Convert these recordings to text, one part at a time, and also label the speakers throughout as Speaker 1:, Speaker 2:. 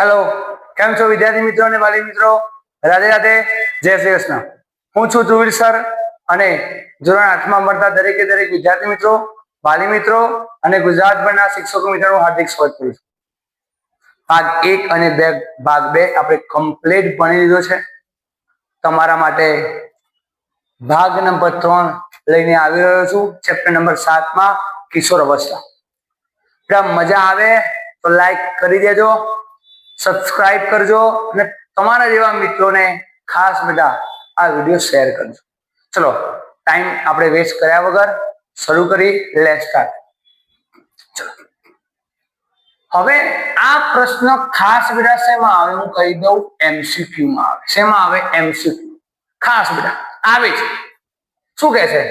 Speaker 1: Hello કેમ છો વિદ્યાર્થી મિત્રો અને વાલી મિત્રો? રાધે રાધે, જય શ્રી કૃષ્ણ. હું છું ધ્રુવીર સર અને ધોરણ આઠમાં મળતા દરેકે દરેક વિદ્યાર્થી મિત્રો, વાલી મિત્રો અને ગુજરાતભરના શિક્ષકો મિત્રોનું હાર્દિક સ્વાગત કરું છું. ભાગ એક અને બે ભાગ બે આપણે કમ્પ્લીટ ભણી લીધો છે. તમારા માટે ભાગ નંબર ત્રણ લઈને આવી રહ્યો છું ચેપ્ટર નંબર સાતમાં કિશોર અવસ્થા. મજા આવે તો લાઈક કરી દેજો. સબસ્ક્રાઇબ કરજો અને તમારા જેવા મિત્રોને ખાસ બધા આ વીડિયો શેર કરજો. ચલો ટાઈમ આપણે વેસ્ટ કર્યા વગર શરૂ કરી લેટ સ્ટાર્ટ હવે આ પ્રશ્ન ખાસ બેટા શેમાં આવે? હું કહી દઉં એમસીક્યુ માં આવે. શેમાં આવે? એમસીક્યુ ખાસ બેટા આવે છે શું કહે છે?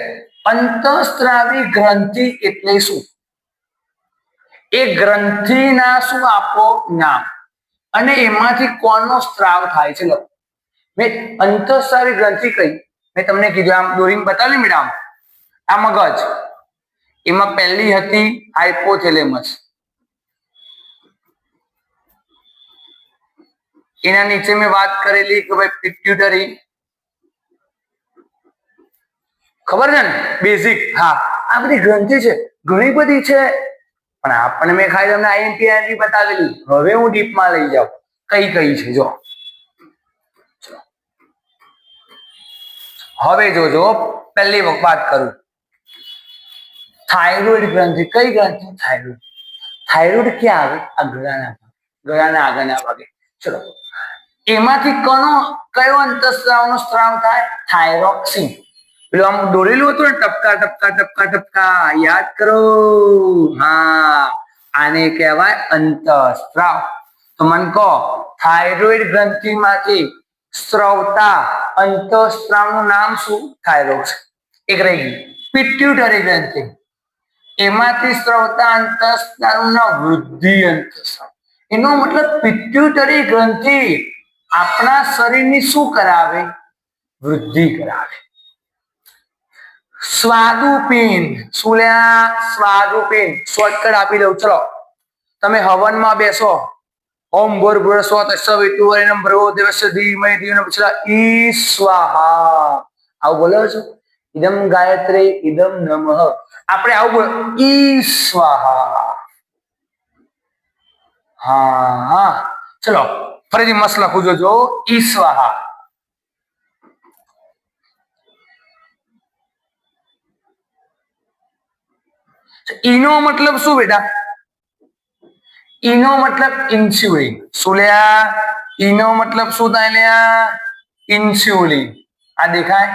Speaker 1: અંતઃસ્ત્રાવી ગ્રંથિ એટલે શું? એ ગ્રંથિના શું આપો? નામ. અને એમાંથી કોનો સ્ત્રાવ થાય છે? લખો મેં અંતઃસારી ગ્રંથિ કહી. મેં તમને કીધું આમ દોરીને બતાવી મેડમ? આ મગજ. એમાં પહેલી હતી હાઇપોથેલેમસ એના નીચે મેં વાત કરેલી કે ભાઈ પિટ્યુટરી ખબર છે ને? બેઝિક હા, આ બધી ગ્રંથિ છે. ઘણી બધી છે. પણ આપણને મેં ખાલી તમને આઈએમપી આઈએમપી બતાવેલી. હવે હું ડીપમાં લઈ જાઉં. કઈ કઈ છે, જો. હવે જોજો, પહેલી વાત કરું. થાઇરોઇડ ગ્રંથિ, કઈ ગ્રંથિ? થાઇરોઇડ થાઇરોઇડ ક્યાં આવે? આ ગળાના ભાગે. ગળાના આગળના ભાગે. ચલો. એમાંથી કનો, કયો અંતઃસ્ત્રાવનો સ્ત્રાવ થાય? થાઇરોક્સિન પેલું આમ દોરેલું હતું ને, ટપકા ટપકા ટપકા ટપકા, યાદ કરો? હા, આને કહેવાય અંતઃસ્ત્રાવ. તો મન કહો, થાઇરોઇડ ગ્રંથિમાંથી સ્ત્રવતા અંતઃસ્ત્રાવનું નામ શું? થાઇરોક્સ એક રહી ગયું. પિટ્યુટરી ગ્રંથિ. એમાંથી સ્ત્રવતા અંતઃસ્ત્રાવનું વૃદ્ધિ અંતઃસ્ત્રાવ. એનો મતલબ પિટ્યુટરી ગ્રંથિ આપણા શરીરની શું કરાવે? વૃદ્ધિ કરાવે. સ્વાદુપિંડ. સુલ્યા સ્વાદુપિંડ. શોર્ટકટ આપી દઉં. ચલો. તમે હવનમાં બેસો. ઓમ ભૂર ભૂર સ્વ આવું બોલો છો? ઇદમ ગાયત્રી ઇદમ નમઃ. આપણે આવું બોલ, ઈ સ્વાહા. હા હા. ચલો. ફરીથી મસ્ત લખું જોજો. ઈ સ્વાહા. ઈનો મતલબ શું બેટા? ઈનો મતલબ ઇન્સ્યુલિન શું લ્યા? ઈનો મતલબ શું થાય લ્યા? ઇન્સ્યુલિન આ દેખાય?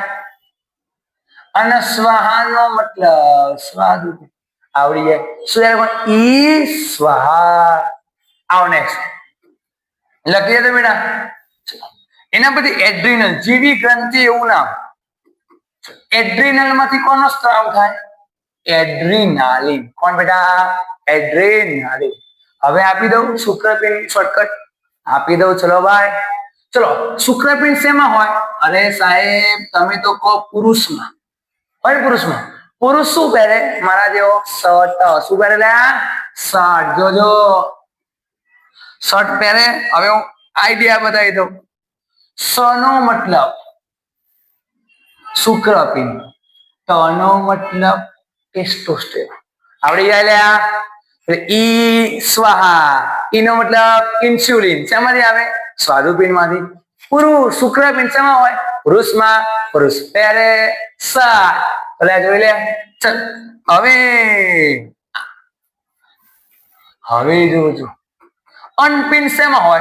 Speaker 1: અને સ્વાહાનો મતલબ, સ્વાદ આવડી જાય. શું યાર ઈ સ્વાહા. આવો નેક્સ્ટ લખીએ તો બેટા. એના પછી એડ્રિનલ જીવી ગ્રંથિ એવું નામ. એડ્રિનલમાંથી કોનો સ્ત્રાવ થાય? એડ્રીનાલિન. કોણ બેટા? એડ્રીનાલિન. હવે આપી દઉં શુક્રપિંડ શોર્ટકટ આપી દઉં. ચલો ભાઈ ચલો, શુક્રપિંડ શેમાં હોય? અરે સાહેબ, તમે તો કહો પુરુષમાં. હોય પુરુષમાં? પુરુષ શું પહેરે? મારા જેવો શર્ટ. શું પહેરે શર્ટ. જોજો શર્ટ પહેરે? હવે હું આઈડિયા બતાવી દઉં. સનો મતલબ. શુક્રપિંડ. તનો મતલબ. આવડી જાય લ્યા. ઈ સ્વાહા. ઈનો મતલબ ઇન્સ્યુલિન. શેમાંથી આવે? સ્વાદુપિંડમાંથી પુરુષ શુક્રપિંડ શેમાં હોય? પુરુષમાં પુરુષ પહેરે સા. જોઈ લે. ચલ. હવે. હવે જોજો અનપિન શેમાં હોય?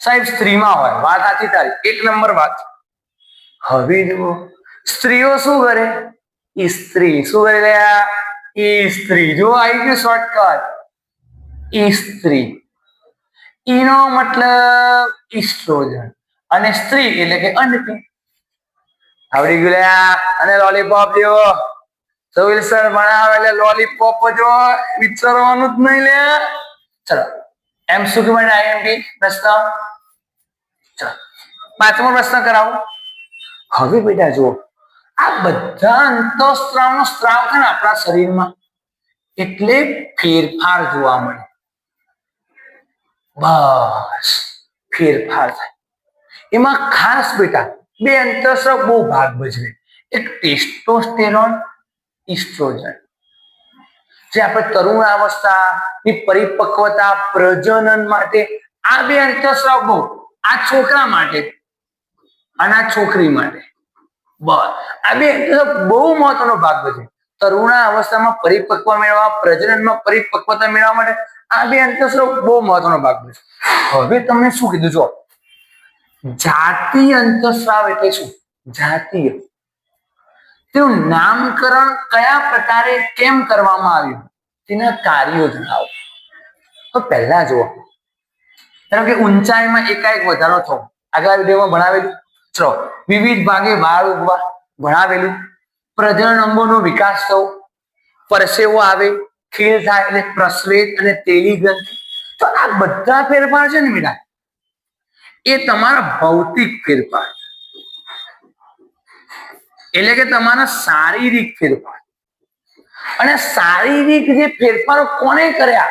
Speaker 1: સાહેબ, સ્ત્રીમાં હોય. વાત સાચી તારી. એક નંબર વાત. હવે જુઓ. સ્ત્રીઓ શું કરે? સ્ત્રી. શું કરી રહ્યા? સ્ત્રી. જો આવી ગયું શોર્ટકટ સ્ત્રી. ઈનો મતલબ ઇસ્ટ્રોજન અને સ્ત્રી એટલે કે અંડકી આવડી ગયું લ્યા. અને લોલીપોપ જેવો સવિલ સર ભણાવે એટલે લોલીપોપ જો વિચારવાનું જ નહીં લે. ચલો. એમ શું કે મને આઈએમપી પ્રશ્ન? ચલો. પાંચમો પ્રશ્ન કરાવો. હવે બેટા જુઓ. આ બધા અંતઃસ્ત્રાવનો સ્ત્રાવ છે ને આપણા શરીરમાં. એટલે ફેરફાર જોવા મળે. બસ, ફેરફાર થાય. એમાં ખાસ બેટા, બે અંતઃસ્ત્રાવ બહુ ભાગ ભજવે. એક ટેસ્ટોસ્ટેરોન, ઇસ્ટ્રોજન. જે આપણે તરુણ અવસ્થાની પરિપક્વતા, પ્રજનન માટે આ બે અંતઃસ્ત્રાવ બહુ. આ છોકરા માટે, અને આ છોકરી માટે. પરિપક્વ મેળવવા, પ્રજનનમાં પરિપક્વતા મેળવવા માટે આ બે અંતસ્રાવ બહુ મહત્વનો ભાગ ભજવે હવે તમને શું કીધું? જો જાતિ અંતસ્રાવ એટલે શું? જાતીય. તેનું નામકરણ કયા પ્રકારે કેમ કરવામાં આવ્યું? તેના કાર્યો જણાવો. તો પહેલા જુઓ. ધારો કે ઊંચાઈમાં એકાએક વધારો થવો. આગલા વિડીયોમાં ભણાવેલું. ચલો, વિવિધ ભાગે વાળ ઉગવા ભણાવેલું. પ્રજનન અંગોનો વિકાસ થવો. પરસેવો આવે, ખીલ થાય એટલે પ્રસ્વેદ અને તેલી ગ્રંથિ. તો આ બધા ફેરફાર છે ને મીરા? એ તમારા ભૌતિક ફેરફાર. એટલે કે તમારા શારીરિક ફેરફાર. અને શારીરિક જે ફેરફારો કોને કર્યા?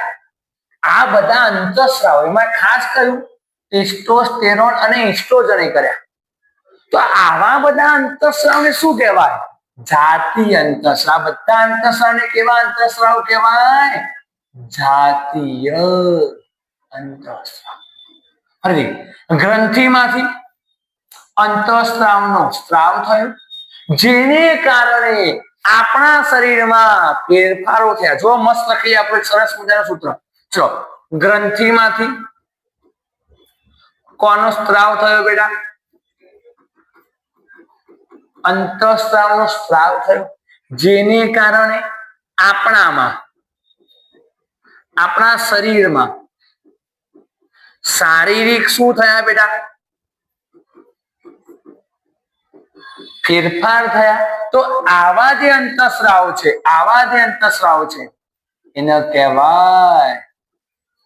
Speaker 1: આ બધા અંતસ્રાવ એમાં ખાસ કર્યું, ટેસ્ટોસ્ટેરોન અને ઇસ્ટ્રોજને કર્યા. તો આવા બધા અંતસ્રાવને શું કહેવાય? જાતિ અંતસ્રાવ. બધા અંતસ્રાવને કેવા અંતસ્રાવ કહેવાય? જાતીય અંતસ્રાવ. અરે ગ્રંથિમાંથી અંતસ્ત્રાવનો સ્ત્રાવ થયો, જેને કારણે આપણા શરીરમાં ફેરફારો થયા. જો મસ્ત લખીએ આપણે સરસ મજાનું સૂત્ર. ચલો, ગ્રંથિમાંથી કોનો સ્ત્રાવ થયો બેટા? અંતસ્ત્રાવનો સ્ત્રાવ થયો. જેને કારણે આપણામાં, આપણા શરીરમાં શારીરિક શું થયા બેટા? ફેરફાર થયા. તો આવા જે અંતસ્રાવ છે, આવા જે અંતસ્રાવ છે, એને કહેવાય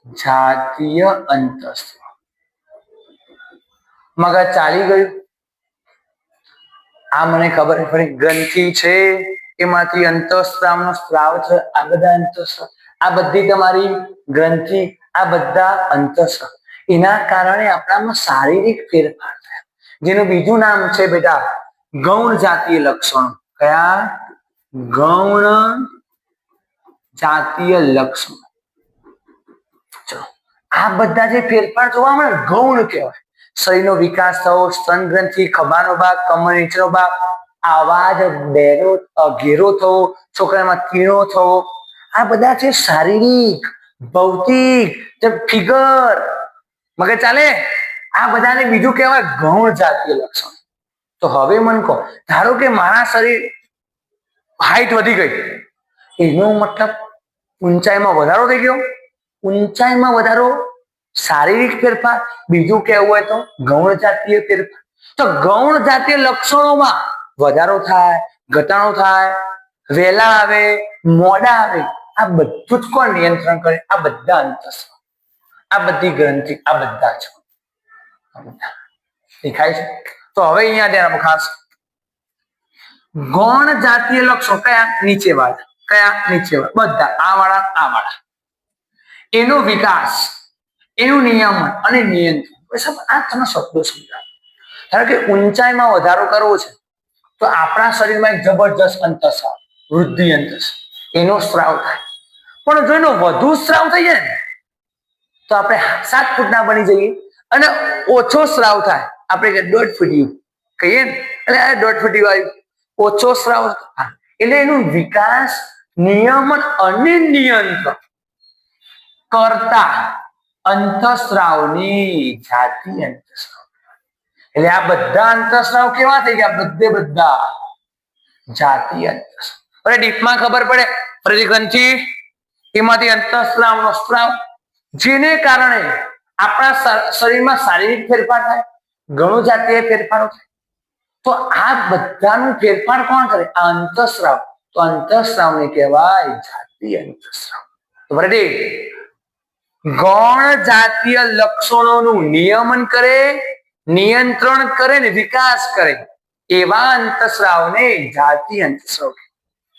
Speaker 1: જાતીય અંતસ્રાવ મગજ ચાલી ગયું. આ મને ખબર પડી ગ્રંથિ છે, એમાંથી અંતસ્ત્રાવનો સ્ત્રાવ છે, આ બધા અંતસ્ત્રાવ. આ બધી તમારી ગ્રંથિ, આ બધા અંતસ્ત્રાવ. એના કારણે આપણામાં શારીરિક ફેરફાર થયા. જેનું બીજું નામ છે બેટા, ગૌણ જાતીય લક્ષણો. કયા? ગૌણ જાતીય લક્ષણો. આ બધા જે ફેરફાર જોવા મળે, ગૌણ કહેવાય. શરીરનો વિકાસ થવો સ્તન ગ્રંથિ ખભાનો ભાગ કમર નીચેનો ભાગ, આવાજ, બેરો ઘેરો થવો, છોકરામાં કીણો થવો, આ બધા છે શારીરિક, ભૌતિક ફિગર. મગર ચાલે? આ બધાને બીજું કહેવાય ગૌણ જાતીય લક્ષણ. તો હવે મન કહો, ધારો કે મારા શરીર હાઈટ વધી ગઈ, એનો મતલબ ઊંચાઈમાં વધારો થઈ ગયો. ઊંચાઈમાં વધારો શારીરિક ફેરફાર, બીજું કહેવું હોય તો ગૌણ જાતીય ફેરફાર. તો ગૌણ જાતીય લક્ષણોમાં વધારો થાય, ઘટાડો થાય વહેલા આવે, મોડા આવે, આ બધું જ કોણ નિયંત્રણ કરે? આ બધા અંતસ્ત્રાવ આ બધી ગ્રંથિ, આ બધા છે દેખાય છે? તો હવે અહીંયા ધ્યાન ખાસ. ગૌણ જાતીય લક્ષણો કયા? નીચે વાળા કયા? નીચે વાળા બધા. આ વાળા આ વાળા. એનો વિકાસ એનું નિયમન અને નિયંત્રણ. સાહેબ, આ તમે શબ્દો સમજાવો. ધારો કે ઊંચાઈમાં વધારો કરવો છે, તો આપણા શરીરમાં એક જબરજસ્ત અંતસ્રાવ વૃદ્ધિ અંતસ્રાવ એનો સ્ત્રાવ થાય. પણ જો એનો વધુ સ્ત્રાવ થઈ જાય ને, તો આપણે સાત ફૂટના બની જઈએ અને ઓછો સ્ત્રાવ થાય. આપણે કે દોઢ ફૂટ્યું કહીએ ને, એટલે આ દોઢ ફૂટ્યું આવ્યું. ઓછો સ્ત્રાવ. એટલે એનું વિકાસ, નિયમન અને નિયંત્રણ કરતા અંતસ્રાવની જાતિ અંતસ્રાવ. એટલે આ બધા અંતસ્રાવ કેવા થઈ ગયા? બધે બધા જાતિ અંતસ્રાવ. અરે ડીપમાં ખબર પડે. પ્રતિગ્રંથિ એમાંથી અંતસ્રાવનો સ્ત્રાવ જેને કારણે આપણા શરીરમાં શારીરિક ફેરફાર થાય, ઘણું જાતીય ફેરફારો થાય. તો આ બધાનું ફેરફાર કોણ કરે? આ અંતસ્રાવ. તો અંતસ્રાવને કહેવાય જાતીય અંતસ્રાવ. ready? ગૌણ જાતીય લક્ષણોનું નિયમન કરે, નિયંત્રણ કરે ને વિકાસ કરે. એવા અંતસ્રાવને જાતીય અંતસ્રાવ.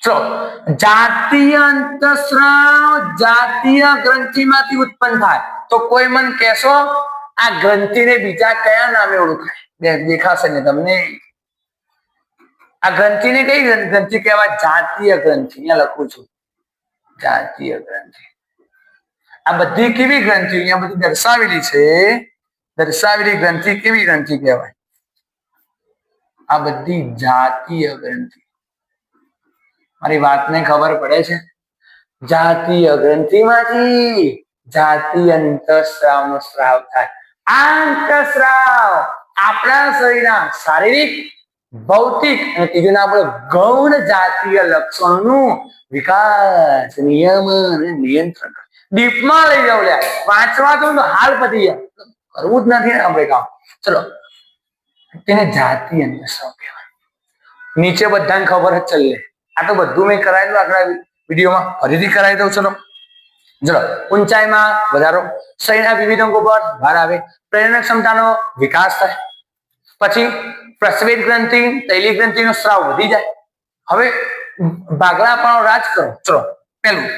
Speaker 1: ચલો, જાતીય અંતસ્રાવ જાતીય ગ્રંથિમાંથી ઉત્પન્ન થાય. તો કોઈ મન કહેશો, આ ગ્રંથિને બીજા કયા નામે ઓળખાય? દેખાશે ને તમને. આ ગ્રંથિને કઈ ગ્રંથિ કહેવાય? જાતીય ગ્રંથિ. અહીંયા લખું છું. જાતીય ગ્રંથિ. આ બધી કેવી ગ્રંથિ અહીંયા બધી દર્શાવેલી છે? દર્શાવેલી ગ્રંથિ કેવી ગ્રંથિ કહેવાય? આ બધી જાતીય ગ્રંથિ. મારી વાતને ખબર પડે છે? જાતીય ગ્રંથિમાંથી જાતીય અંતસ્રાવનો સ્રાવ થાય. આ અંતસ્રાવ આપણા શરીરના શારીરિક, ભૌતિક અને ત્રીજું આપણે ગૌણ જાતીય લક્ષણોનું વિકાસ, નિયમન અને નિયંત્રણ. ડીપમાં લઈ જાવ લે વાંચવા તો હાલ પતી જાય. કરવું જ નથી ને આપણે કામ. ચલો. તેને જાતિ અન્વેષણ કહેવાય? નીચે બધાને ખબર જ ચાલે. આ તો બધું મેં કરાયેલું આગળ વિડીયોમાં. ફરીથી કરાવી દઉં, ચલો. ચલો. ઊંચાઈમાં વધારો. શરીરના વિવિધ અંગો પર ભાર આવે. પ્રેરણા ક્ષમતાનો વિકાસ થાય. પછી પ્રસ્વેદ ગ્રંથિ તૈલી ગ્રંથિનો સ્રાવ વધી જાય. હવે ભાગલાપણો રાજ કરો. ચલો. પેલું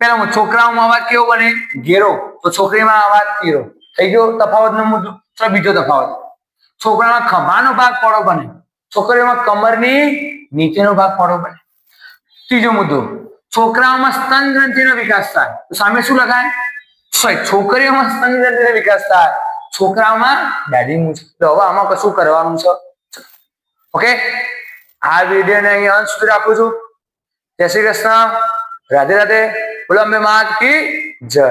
Speaker 1: પેલું છોકરાઓમાં અવાજ કેવો બને? ઘેરો. તો છોકરીમાં અવાજ તીરો થઈ ગયો તફાવતનો મુદ્દો? બીજો તફાવત. છોકરામાં ખભાનો ભાગ પોળો બને. છોકરીઓમાં કમરની નીચેનો ભાગ પોળો બને. ત્રીજો મુદ્દો. છોકરાઓમાં સ્તન ગ્રંથિનો વિકાસ થાય. તો સામે શું લખાય? sorry, છોકરીઓમાં સ્તન ગ્રંથિનો વિકાસ થાય. છોકરાઓમાં દાઢી મૂછ. તો આમાં કશું કરવાનું છે? ઓકે? આ વિડીયોને અહીં અંત સુધી રાખું છું. જય શ્રી કૃષ્ણ. રાધે રાધે. બોલો અંબે માત કી જય